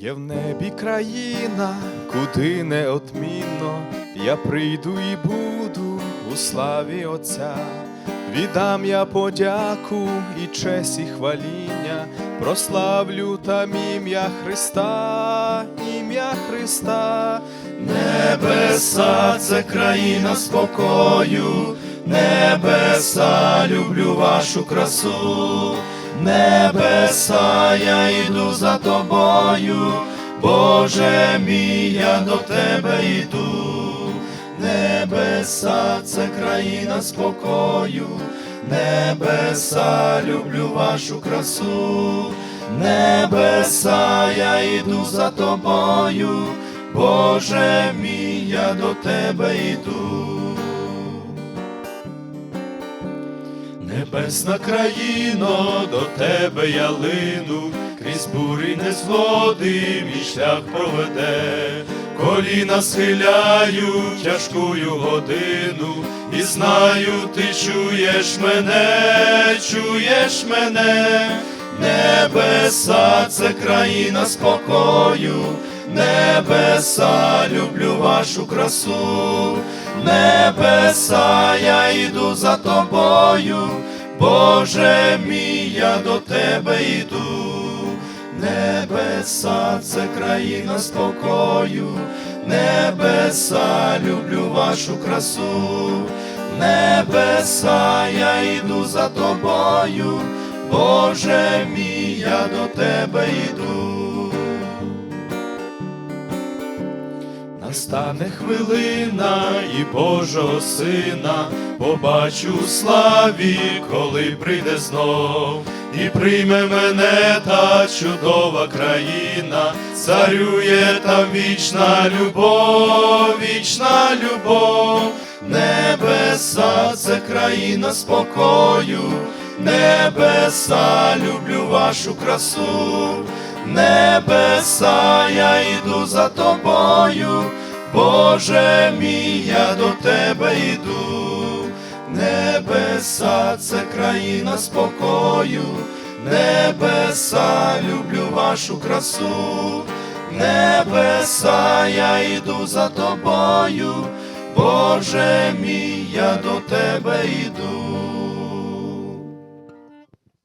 Є в небі країна, куди неодмінно я прийду і буду у славі Отця. Віддам я подяку і честь, і хваління, прославлю там ім'я Христа, ім'я Христа. Небеса це країна спокою, небеса, люблю вашу красу, небеса, я йду за тобою, Боже мій, я до тебе йду, небеса, це країна спокою, небеса, люблю вашу красу, небеса, я йду за тобою, Боже мій, я до тебе йду. Небесна країно, до тебе я лину, крізь бурі незгоди мій шлях проведе, коліна схиляю тяжкую годину, і знаю, ти чуєш мене, чуєш мене, небеса, це країна спокою, небеса, люблю вашу красу, небеса, я йду за тобою, Боже мій, я до тебе йду, небеса, це країна спокою, небеса, люблю вашу красу, небеса, я йду за тобою, Боже мій, я до тебе йду. Настане хвилина і Божого Сина побачу у славі, коли прийде знов, і прийме мене та чудова країна, царює там вічна любов, вічна любов, небеса, це країна спокою, небеса, люблю вашу красу, небеса, я йду за тобою, Боже мій, я до тебе йду, небеса, це країна спокою, небеса, люблю вашу красу, небеса, я йду за тобою, Боже мій, я до тебе йду.